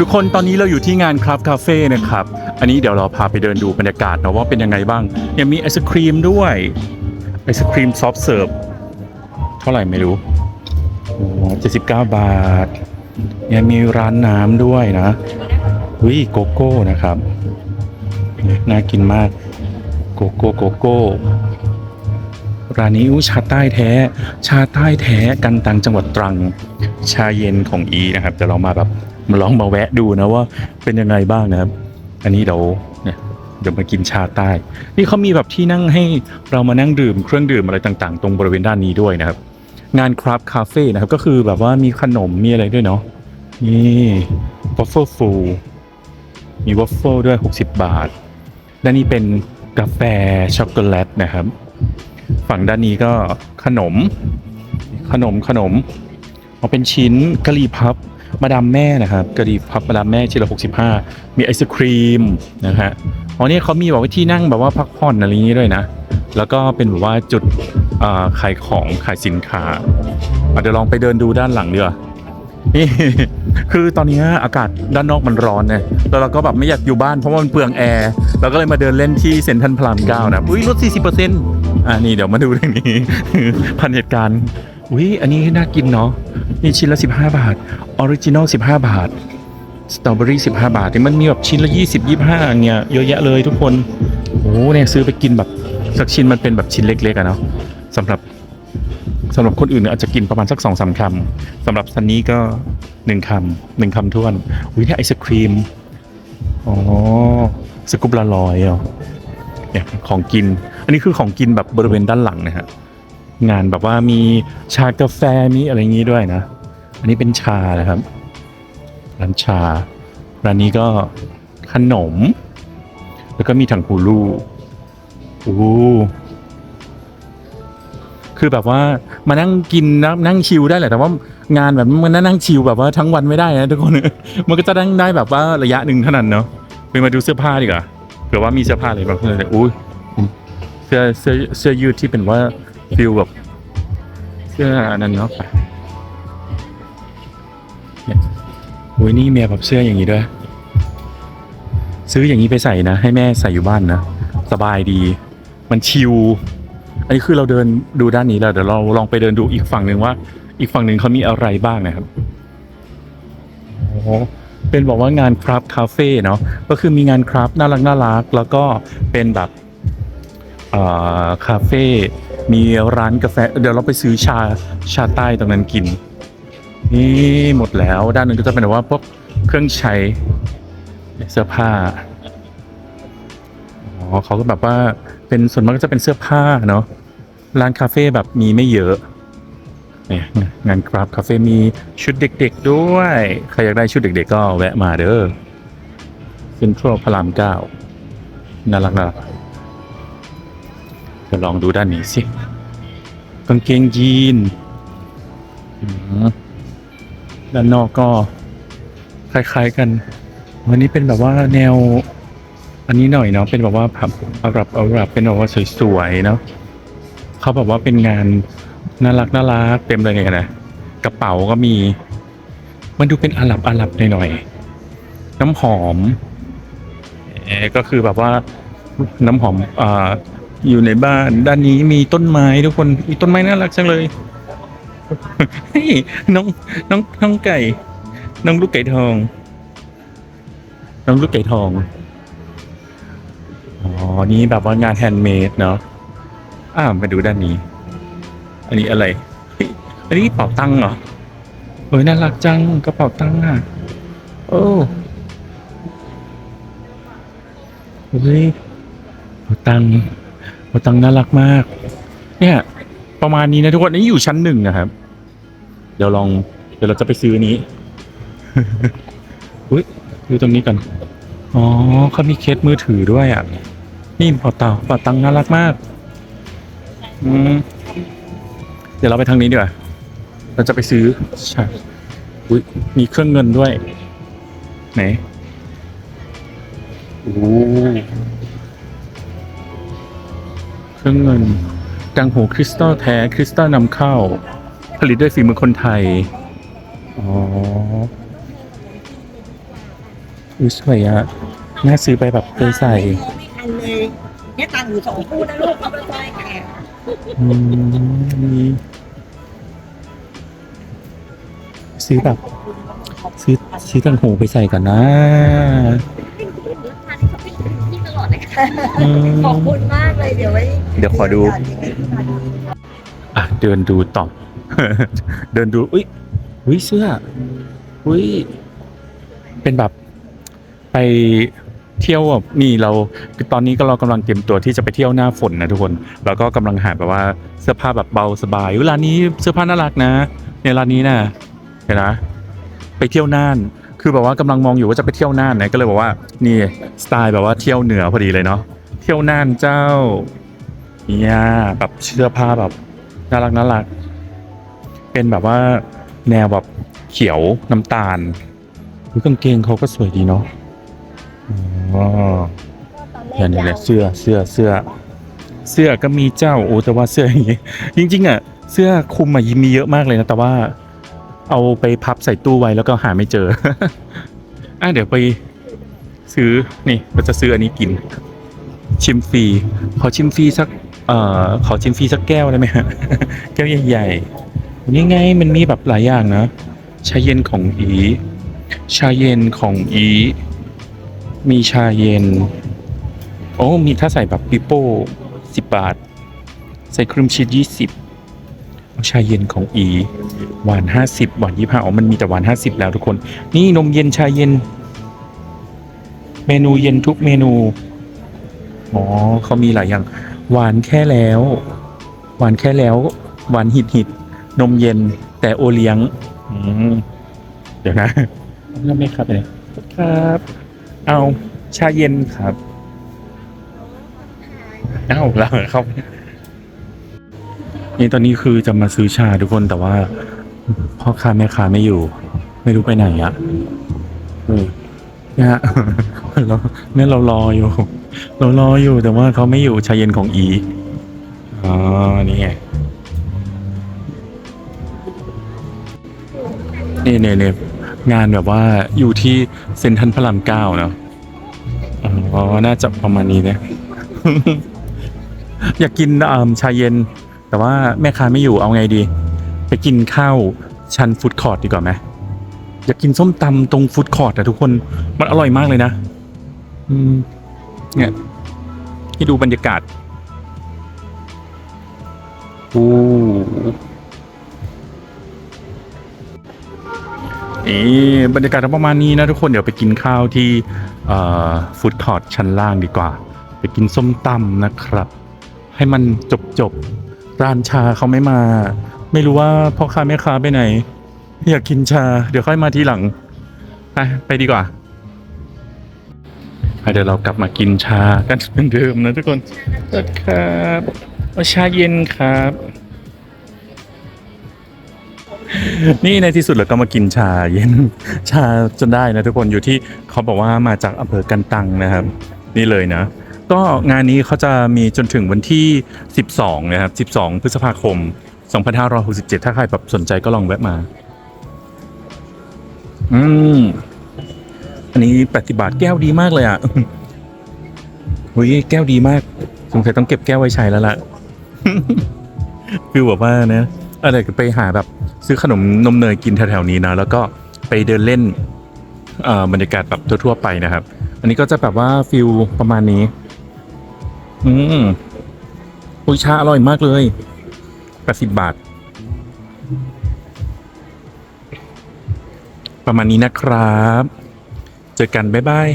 ทุกคนตอนนี้เราอยู่ที่งานครับคาเฟ่นะครับ อันนี้เดี๋ยวเราพาไปเดินดูบรรยากาศนะว่าเป็นยังไงบ้าง ยังมีไอศครีมด้วยไอศครีมซอฟต์เสิร์ฟเท่าไหร่ไม่รู้เจ็ดสิบเก้าบาท ยังมีร้านน้ำด้วยนะวิโกโก้นะครับ น่ากินมากโกโก้โกโก้ร้านนี้อู้ชาใต้แท้ ชาใต้แท้กันตังจังหวัดตรัง ชาเย็นของอีนะครับจะลองมาแบบ มาลองมาแวะดูนะว่าเป็นยังไงบ้างนะครับ อันนี้เดี๋ยวเนี่ยเดี๋ยวมากินชาใต้ นี่เขามีแบบที่นั่งให้เรามานั่งดื่มเครื่องดื่มอะไรต่างๆ ตรงบริเวณด้านนี้ด้วยนะครับ งานคราฟคาเฟ่นะครับ ก็คือแบบว่ามีขนมมีอะไรด้วยเนาะนี่วัฟเฟิลฟูมีวัฟเฟิลด้วย 60 บาท และนี่เป็นกาแฟช็อกโกแลตนะครับ ฝั่งด้านนี้ก็ขนม ขนมขนมเอาเป็นชิ้นกะหรี่พับ มาดามแม่นะครับกะหรี่พับมาดามแม่ชิ้นละ65 มีไอศครีมนะฮะอ๋อเนี่ยเขามีแบบว่าที่นั่งแบบว่าพักผ่อนอะไรอย่างนี้ด้วยนะ แล้วก็เป็นแบบว่าจุดาขายของขายสินค้าเดี๋ยวลองไปเดินดูด้านหลังดีกว่านี่คือตอนนี้อากาศด้านนอกมันร้อนเนี่ยแล้วเราก็แบบไม่อยากอยู่บ้านเพราะว่ามันเปลืองแอร์เราก็เลยมาเดินเล่นที่เซ็นทรัลพลามเก้านะอุ้ยลด40%อ่านี่เดี๋ยวมาดูเรื่องนี้พันเหตุการณ์ อุ้ยอันนี้น่ากินเนาะนี่ชิ้นละ 15 บาทออริจินอล15 บาทสตรอเบอรี่15 บาทนี่มันมีแบบชิ้นละ 20 25อย่างเงี้ยเยอะแยะเลยทุกคนโอ้เนี่ยซื้อไปกินแบบสักชิ้นมันเป็นแบบชิ้นเล็กๆอะเนาะสำหรับสำหรับคนอื่นเนี่ยอาจจะกินประมาณสักสองสามคำสำหรับซันนี้ก็หนึ่งคำหนึ่งคำท้วนอุ้ยไอศครีมอ๋อสกุปละลอยเหรอเนี่ยของกิน อันนี้คือของกินแบบบริเวณด้านหลังนะฮะ งานแบบว่ามีชากาแฟมีอะไรอย่างนี้ด้วยนะ อันนี้เป็นชานะครับ ร้านชา ร้านนี้ก็ขนม แล้วก็มีถังหูลูโอ้คือแบบว่ามานั่งกินนะนั่งชิลได้แหละแต่ว่างานแบบมันนั่งชิลแบบว่าทั้งวันไม่ได้นะทุกคนมันก็จะนั่งได้แบบว่าระยะหนึ่งเท่านั้นเนาะไปมาดูเสื้อผ้าดีกว่าเผื่อว่ามีเสื้อผ้าอะไรบางคนเลยอุ้ยเสื้อเสื้อเสื้อยืดที่เป็นว่า ฟิลแบบเสื้ออันนั้นเนาะไปเนี่ยโอ้ยนี่เมียแบบเสื้ออย่างนี้ด้วย ซื้ออย่างนี้ไปใส่นะ ให้แม่ใส่อยู่บ้านนะ สบายดี มันชิลอันนี้คือเราเดินดูด้านนี้แล้วเดี๋ยวเราลองไปเดินดูอีกฝั่งหนึ่งว่า อีกฝั่งหนึ่งเขามีอะไรบ้างนะครับโอ้เป็นบอกว่างานคราฟคาเฟ่เนาะก็คือมีงานคราฟน่ารักน่ารักแล้วก็เป็นแบบคาเฟ่ มีร้านกาแฟ เดี๋ยวเราไปซื้อชาชาใต้ตรงนั้นกิน นี่หมดแล้วด้านหนึงก็จะเป็นแบบว่าพวกเครื่องใช้เสื้อผ้าอ๋อเขาก็แบบว่าเป็นส่วนมากก็จะเป็นเสื้อผ้าเนาะร้านคาเฟ่แบบมีไม่เยอะเนี่ยงานกราฟคาเฟ่มีชุดเด็ก ๆด้วย ใครอยากได้ชุดเด็ก ๆ ก็แวะมาเด้อเซ็นทรัลพระรามเก้าน่ารักน่ารัก จะลองดูด้านนี้สิกางเกงยีนด้านนอกก็คล้ายๆกันวันนี้เป็นแบบว่าแนว อันนี้หน่อยเนาะเป็นแบบว่าผับอาหรับอาหรับเป็นแบบว่าสวยๆเนาะเขาแบบว่าเป็นงานน่ารักน่ารักเต็มเลยไงนะกระเป๋าก็มี มันดูเป็นอาหรับอาหรับหน่อยๆน้ำหอมเอก็คือแบบว่าน้ำหอม อยู่ในบ้านด้านนี้มีต้นไม้ทุกคนมีต้นไม้น่ารักจังเลยเฮ้ยน้องน้องน้องไก่ น้องลูกไก่ทอง น้องลูกไก่ทองอ๋อนี่แบบว่างานแฮนด์เมดเนาะอ่ามาดูด้านนี้ อันนี้อะไรอันนี้กระเป๋าตังค์เหรอเฮ้ยน่ารักจังกระเป๋าตังค์อะโอ้เฮ้ยเป๋าตังค์ ตังน่ารักมาก เนี่ย ประมาณนี้นะทุกคนนี่อยู่ชั้นหนึ่งนะครับ เดี๋ยวลองเดี๋ยวเราจะไปซื้อนี้อุ้ยดูตรงนี้กันอ๋อเขามีเคสมือถือด้วยอะนี่กระเป๋าตังค์กระเป๋าตังน่ารักมากอืมเดี๋ยวเราไปทางนี้ดีกว่าเราจะไปซื้อใช่อุ้ยมีเครื่องเงินด้วย ไหนโอ้ รื่องเงินดังหูคริสตัลแท้คริสตัลนำเข้า ผลิตด้วยฝีมือคนไทย อ๋ออุ้ยสวยอะน่าซื้อไปแบบไปใส่ไม่ทันเลยเนี่ยตังค์อยู่สองคู่นะลูกเอาไปใส่แขกอืมซื้อแบบซื้อซื้อตังหูไปใส่กันนะ อดเลยค่ะอืมขอบคุณมากเลยเดี๋ยวไว้เดี๋ยวขอดู อะเดินดูต่อ เดินดู อุ้ยอุ้ยเสื้อ อุ้ยเป็นแบบไปเที่ยวแบบนี่เราคือตอนนี้ก็เรากำลังเตรียมตัวที่จะไปเที่ยวหน้าฝนนะทุกคน แล้วก็กำลังหาแบบว่าเสื้อผ้าแบบเบาสบายอุ๊ยร้านนี้เสื้อผ้าน่ารักนะ ในร้านนี้นะเห็นนะ ไปเที่ยวน่าน คือแบบว่ากำลังมองอยู่ว่าจะไปเที่ยวน่านนะก็เลยบอกว่านี่สไตล์แบบว่าเที่ยวเหนือพอดีเลยเนาะเที่ยวน่านเจ้าเนี่ยแบบเสื้อผ้าแบบน่ารักน่ารักเป็นแบบว่าแนวแบบเขียวน้ำตาลอุ๊ยกางเกงเขาก็สวยดีเนาะอ๋อเนี่ยเนี่ยเนี่ยเสื้อเสื้อเสื้อ เสื้อก็มีเจ้าโอ้แต่ว่าเสื้ออย่างงี้จริง ๆ อะ เสื้อคุมอะมีเยอะมากเลยนะแต่ว่า เอาไปพับใส่ตู้ไว้แล้วก็หาไม่เจอ อะเดี๋ยวไปซื้อนี่เราจะซื้ออันนี้กิน ชิมฟรีขอชิมฟรีสัก เอ่อขอชิมฟรีสักแก้วได้ไหมฮะแก้วใหญ่ๆนี่ไงมันมีแบบหลายอย่างนะชาเย็นของอี ชาเย็นของอี มีชาเย็น โอ้มีถ้าใส่แบบปิโป้สิบบาท ใส่ครีมชีสยี่สิบ ชาเย็นของอีหวานห้าสิบหวานยี่ห้าอ๋อมันมีแต่หวานห้าสิบแล้วทุกคน นี่นมเย็นชาเย็น เมนูเย็นทุกเมนูอ๋อเขามีหลายอย่าง หวานแค่แล้ว หวานแค่แล้ว หวานหิดหิดนมเย็น แต่โอเลี้ยงอืมเดี๋ยวนะนั่นไม่ครับเลยครับ เอาชาเย็นครับ เอ้าแล้วเขา นี่ตอนนี้คือจะมาซื้อชาทุกคนแต่ว่า พ่อค้าแม่ค้าไม่อยู่ ไม่รู้ไปไหนอะเออเนี่ยฮะเราเนี่ยเรารออยู่ เรารออยู่แต่ว่าเขาไม่อยู่ชายเย็นของอีอ๋อนี่ไงนี่เนี่ยเนี่ยงานแบบว่าอยู่ที่เซ็นทรัลพระรามเก้าเนาะอ๋อน่าจะประมาณนี้นะอยากกินอ่าชาเย็น แต่ว่าแม่ค้าไม่อยู่เอาไงดี ไปกินข้าวชันฟู้ดคอร์ทดีกว่าไหมอยากกินส้มตำตรงฟู้ดคอร์ทอะทุกคนมันอร่อยมากเลยนะ อืม เนี่ยให้ดูบรรยากาศโอ้นี่บรรยากาศประมาณนี้นะทุกคนเดี๋ยวไปกินข้าวที่ฟู้ดคอร์ทชั้นล่างดีกว่า ไปกินส้มตำนะครับ ให้มันจบจบ ร้านชาเขาไม่มา ไม่รู้ว่าพ่อค้าแม่ค้าไปไหน อยากกินชา เดี๋ยวค่อยมาทีหลัง ไปไปดีกว่าเดี๋ยวเรากลับมากินชากันเหมือนเดิมนะทุกคนสวัสดีครับเอาชาเย็นครับ นี่ในที่สุดเราก็มากินชาเย็นชาจนได้นะทุกคนอยู่ที่เขาบอกว่ามาจากอำเภอกันตังนะครับ นี่เลยนะ ก็งานนี้เขาจะมีจนถึงวันที่ 12 นะครับ 12 พฤษภาคม 2567 ถ้าใครแบบสนใจก็ลองแวะมา อืม อันนี้แปดสิบาทแก้วดีมากเลยอะเฮ้ยแก้วดีมาก สงสัยต้องเก็บแก้วไว้ใช้แล้วล่ะคือแบบว่านะอะไรก็ไปหาแบบซื้อขนมนมเนยกินแถวๆนี้นะ แล้วก็ไปเดินเล่นอ่อบรรยากาศแบบทั่วๆไปนะครับ อันนี้ก็จะแบบว่าฟิลประมาณนี้ อืมอุ้ยชาอร่อยมากเลยแปดสิบบาท ประมาณนี้นะครับ เจอกัน บ๊ายบาย